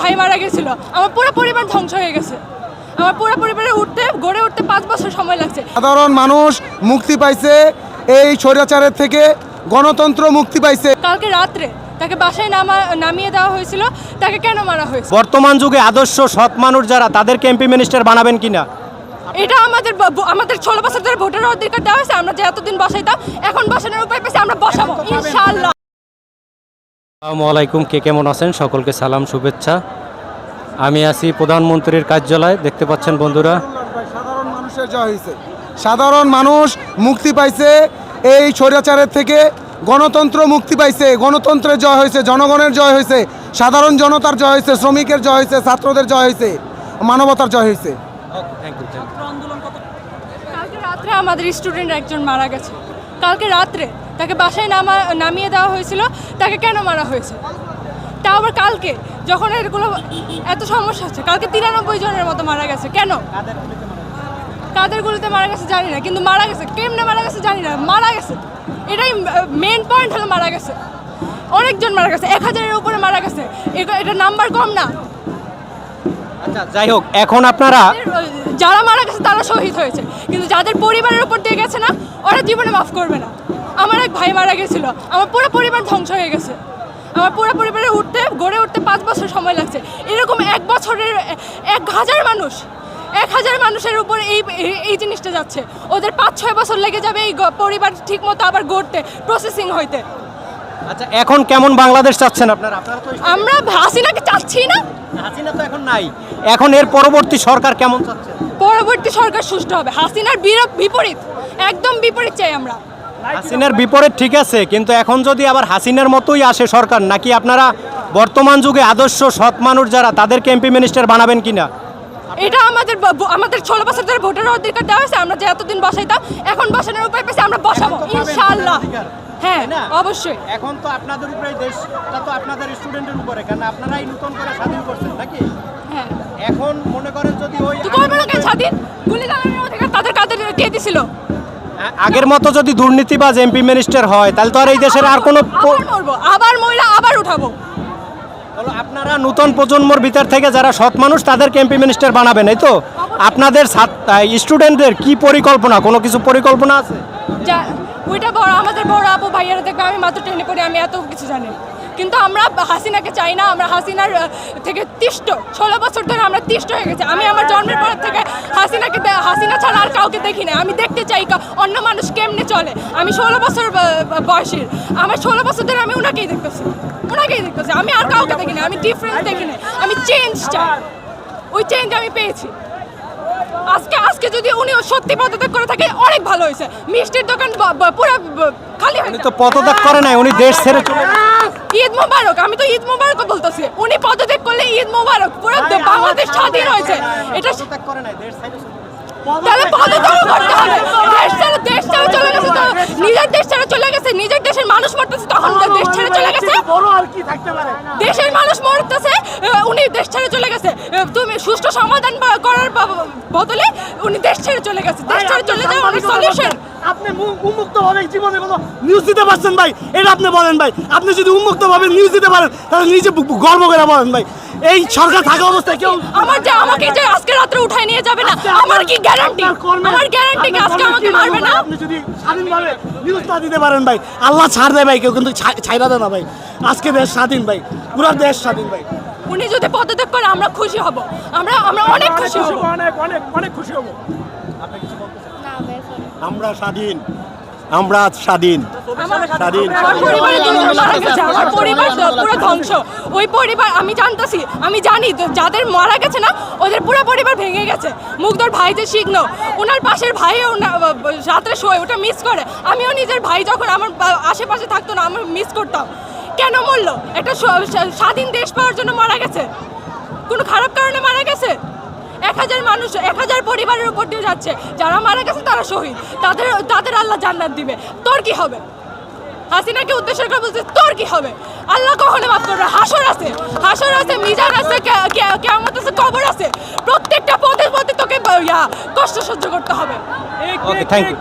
ভাই মারা গেছিল। আমার পুরো পরিবার ধ্বংস হয়ে গেছে। আমার পুরো পরিবারে উঠতে গড়ে উঠতে পাঁচ বছর সময় লাগছে। সাধারণ মানুষ মুক্তি পাইছে এই স্বৈরাচারের থেকে গণতন্ত্র মুক্তি পাইছে। কালকে রাত্রে তাকে বাসায় নামা নামিয়ে দেওয়া হয়েছিল। তাকে কেন মারা হয়েছে? বর্তমান যুগে আদর্শ সৎ মানুষ যারা তাদেরকে এমপি মিনিস্টার বানাবেন কিনা? এটা আমাদের আমাদের ষোলো বছর ধরে ভোটার অধিকার দেওয়া হয়েছে। আমরা যে এতদিন বসাইতাম এখন বসানোর উপায় পেয়েছি আমরা বসাবো। ইনশাআল্লাহ। আসসালামু আলাইকুম কে কেমন আছেন? সকলকে সালাম শুভেচ্ছা। আমি আছি প্রধানমন্ত্রীর কার্যালয় দেখতে পাচ্ছেন বন্ধুরা। সাধারণ মানুষের জয় হয়েছে সাধারণ মানুষ মুক্তি পাইছে এই স্বৈরাচারের থেকে গণতন্ত্র মুক্তি পাইছে। গণতন্ত্রের জয় হয়েছে জনগণের জয় হয়েছে সাধারণ জনতার জয় হয়েছে শ্রমিকের জয় হয়েছে ছাত্রদের জয় হয়েছে মানবতার জয় হয়েছে আমাদের স্টুডেন্ট একজন মারা গেছে। কালকে রাত্রে তাকে বাসায় নামা নামিয়ে দেওয়া হয়েছিল তাকে কেন মারা হয়েছে? তা আবার কালকে যখন এগুলো এত সমস্যা হচ্ছে কালকে তিরানব্বই জনের মতো মারা গেছে কেন? কাদের গুলিতে মারা গেছে? জানি না কিন্তু মারা গেছে কেমনে মারা গেছে জানি না মারা গেছে। এটাই মেন পয়েন্ট হলো মারা গেছে। অনেকজন মারা গেছে এক হাজারের উপরে মারা গেছে। এটা নাম্বার কম না। আচ্ছা যাই হোক এখন আপনারা যারা মারা গেছে তারা শহীদ হয়েছে। কিন্তু যাদের পরিবারের উপর দিয়ে গেছে না ওরা জীবনে মাফ করবে না। আমার এক ভাই মারা গেছিল। আমার পুরো পরিবার ধ্বংস হয়ে গেছে। আমার পুরো পরিবারে উঠতে গড়ে উঠতে পাঁচ বছর সময় লাগছে। এরকম এক বছরের এক হাজার মানুষ এক হাজার মানুষের উপর এই এই- জিনিসটা যাচ্ছে। ওদের পাঁচ ছয় বছর লেগে যাবে এই পরিবার ঠিক মতো আবার গড়তে প্রসেসিং হইতে। আচ্ছা এখন কেমন বাংলাদেশ চাচ্ছেন আপনারা? আপনারা তো আমরা হাসিনাকে চাচ্ছি না। হাসিনা তো এখন নাই। এখন এর পরবর্তী সরকার কেমন চাচ্ছেন পরবর্তী সরকার সুষ্ঠু হবে। হাসিনার বিপরীত। একদম বিপরীত চাই আমরা। হাসিনার বিপরীত ঠিক আছে কিন্তু এখন যদি আবার হাসিনার মতোই আসে সরকার নাকি আপনারা বর্তমান যুগে আদর্শ সৎ মানুষ যারা তাদেরকে এমপি মিনিস্টার বানাবেন কিনা? এটা আমাদের আমাদের ষোলো বছর ধরে ভোটার অধিকার দেওয়া হয়েছে আমরা যে এতদিন বসাইতাম এখন বসানোর উপায় পেয়েছি আমরা বসাবো ইনশাআল্লাহ। হ্যাঁ অবশ্যই। এখন তো আপনাদের উপরে দেশটা তো আপনাদের স্টুডেন্টের উপরে কারণ আপনারাই নতুন করে স্বাধীন করছেন নাকি? হ্যাঁ। এখন মনে করেন যদি ওই না কেন স্বাধীন? গুলি চালানোর অধিকার তাদের কাদের কে দিছিল? আগের মতো যদি দুর্নীতিবাজ এমপি মিনিস্টার হয় তাহলে তো আর এই দেশের আর কোনো আবার মহিলা আবার উঠাবো। আপনারা নতুন প্রজন্মর ভিতর থেকে যারা সৎ মানুষ তাদেরকে এমপি মিনিস্টার বানাবেন এই তো? আপনাদের স্টুডেন্টদের কি পরিকল্পনা? কোনো কিছু পরিকল্পনা আছে? ওইটা বড় আমাদের বড় আপু ভাইয়ারা থেকে আমি মাত্র ট্রেনে পড়ে আমি এত কিছু জানি। না। কিন্তু আমরা হাসিনাকে চাই না আমরা হাসিনার থেকে তিষ্ট। ষোলো বছর ধরে আমরা তিষ্ট হয়ে গেছি। আমি আমার জন্মের পর থেকে হাসিনাকে হাসিনা ছাড়া আর কাউকে দেখি না আমি দেখতে চাই অন্য মানুষ কেমনে চলে। আমি ষোলো বছর বয়সের আমার ষোলো বছর ধরে আমি ওনাকেই দেখতেছি। ওনাকেই দেখতেছি। আমি আর কাউকে দেখি না আমি ডিফারেন্স দেখি না আমি চেঞ্জ চাই। ওই চেঞ্জ আমি পেয়েছি। আজকে আজকে যদি উনি সত্যি পদত্যাগ করে থাকে অনেক ভালো হয়েছে। মিষ্টির দোকান পুরো খালি হয়ে তো পদত্যাগ করে নাই। উনি দেশ ছেড়ে চলে। ঈদ মোবারক আমি তো ঈদ মোবারক বলতেছি। উনি পদত্যাগ করলে ঈদ মোবারক পুরো বাংলাদেশ স্বাধীন হয়েছে। এটা। তাহলে পদত্যাগ করতে হবে। দেশ ছেড়ে দেশ ছেড়ে চলে গেছে তো। নিজের দেশ ছেড়ে চলে গেছে নিজের দেশের মানুষ মরতেছে তখন দেশ ছেড়ে চলে গেছে। দেশের মানুষ মরতেছে উনি দেশ ছেড়ে চলে গেছে। তুমি সুষ্ঠু সমাধান করার বদলে উনি দেশ ছেড়ে চলে গেছে দেশ ছেড়ে চলে যায় অনেক সলিউশন আপনি উন্মুক্ত ভাবে জীবনে কোনো নিউজ দিতে পারছেন ভাই? এটা আপনি বলেন ভাই। আপনি যদি উন্মুক্ত ভাবে নিউজ দিতে পারেন তাহলে নিজে গর্ব করে বলেন ভাই। এই সরকার থাকা অবস্থায় কেউ আমার যে আমাকে যে আজকে রাত্রে উঠায় নিয়ে যাবে না আমার কি গ্যারান্টি আমার গ্যারান্টি কি আজকে আমাকে মারবে না? আপনি যদি স্বাধীনভাবে নিউজ না দিতে পারেন ভাই আল্লাহ ছাড় দেয় ভাই কেউ কিন্তু ছাইরা দেয় না ভাই। আজকে দেশ স্বাধীন ভাই পুরো দেশ স্বাধীন ভাই। উনি যদি পদত্যাগ করে আমরা খুশি হব। আমরা আমরা অনেক খুশি হব। অনেক অনেক অনেক খুশি হব। আমরা স্বাধীন। আমরা আজ স্বাধীন। স্বাধীন। আমার পরিবার পুরো ধ্বংস ওই পরিবার আমি জানতাছি আমি জানি তো যাদের মারা গেছে না ওদের পুরো পরিবার ভেঙে গেছে। মুগ্ধর ভাই যে ওনার পাশের ভাইও রাত্রে শোয় ওটা মিস করে। আমিও নিজের ভাই যখন আমার আশেপাশে থাকতো না আমি মিস করতাম। কেন মরলো? একটা স্বাধীন দেশ পাওয়ার জন্য মারা গেছে কোনো খারাপ কারণে মারা গেছে এক হাজার মানুষ, এক হাজার পরিবারের উপর দিয়ে যাচ্ছে। যারা মারা গেছে, তারা শহীদ। তাদের তাদের আল্লাহ জান্নাত দিবে। তোর কি হবে? হাসিনাকে উদ্দেশ্য করে বলছে, তোর কি হবে? আল্লাহ কখনো মাফ করবে। হাসর আছে। হাসর আছে, মিজান আছে, কে- কে- আছে, কবর আছে। প্রত্যেকটা পদের পথে তোকে কষ্ট সহ্য করতে হবে। Thank you